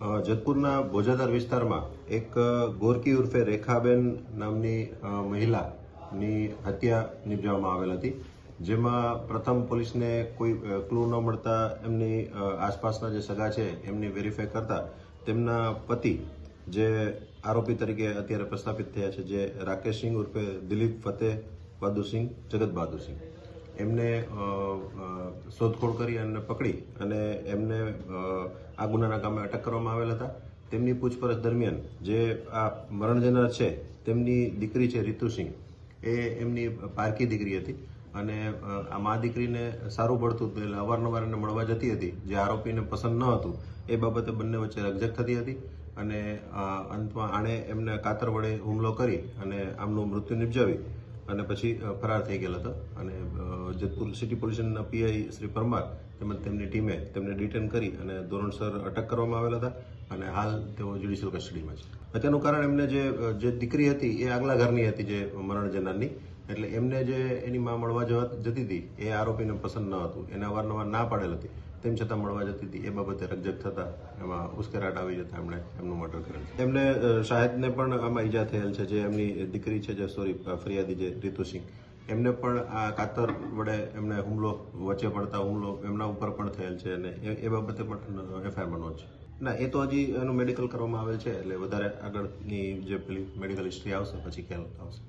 જેતપુરના ભોજાદાર વિસ્તારમાં એક ગોરકી ઉર્ફે રેખાબેન નામની મહિલાની હત્યા નિપજાવવામાં આવેલ હતી, જેમાં પ્રથમ પોલીસને કોઈ ક્લુ ન મળતા એમની આસપાસના જે સગા છે એમની વેરીફાઈ કરતા તેમના પતિ જે આરોપી તરીકે અત્યારે પ્રસ્થાપિત થયા છે, જે રાકેશ સિંહ ઉર્ફે દિલીપ ફતેહ બહાદુરસિંહ જગત બહાદુરસિંહ એમને શોધખોળ કરી અને પકડી અને એમને આ ગુનાના કામે અટક કરવામાં આવેલ હતા. તેમની પૂછપરછ દરમિયાન જે આ મરણ જનાર છે, તેમની દીકરી છે રીતુસિંહ, એ એમની પારકી દીકરી હતી અને આ મા દીકરીને સારું પડતું એટલે અવારનવાર એને મળવા જતી હતી. જે આરોપીને પસંદ ન હતું, એ બાબતે બંને વચ્ચે રકઝક થતી હતી અને અંતમાં આણે એમને કાતર વડે હુમલો કરી અને આમનું મૃત્યુ નિપજાવી અને પછી ફરાર થઈ ગયેલ હતો અને જેતપુર સિટી પોલીસના પીઆઈ શ્રી પરમાર તેમજ તેમની ટીમે તેમને ડિટેન કરી અને ધોરણસર અટક કરવામાં આવેલ હતા અને હાલ તેઓ જ્યુડિશિયલ કસ્ટડીમાં છે. હત્યાનું કારણ એમને જે જે દીકરી હતી એ આગલા ઘરની હતી જે મરણ જનારની એટલે એમને જે એની માં મળવા જતી હતી એ આરોપીને પસંદ ન હતું. એને અવારનવાર ના પાડેલ હતી. તેમ છતાં મળવા જતી હતી. એ બાબતે રકજક થતા એમાં ઉશ્કેરાટ આવી જતા એમણે એમનું મર્ડર કરેલ છે. એમને શાહેદને પણ આમાં ઈજા થયેલ છે. જે એમની દીકરી છે, જે સોરી, ફરિયાદી જે રીતુસિંહ એમને પણ આ કાતર વડે એમને હુમલો વચ્ચે પડતા હુમલો એમના ઉપર પણ થયેલ છે અને એ બાબતે પણ એફઆઈઆરમાં નોંધ છે. ના, એ તો હજી એનું મેડિકલ કરવામાં આવેલ છે, એટલે વધારે આગળની જે પેલી મેડિકલ હિસ્ટ્રી આવશે, પછી ખ્યાલ આવશે.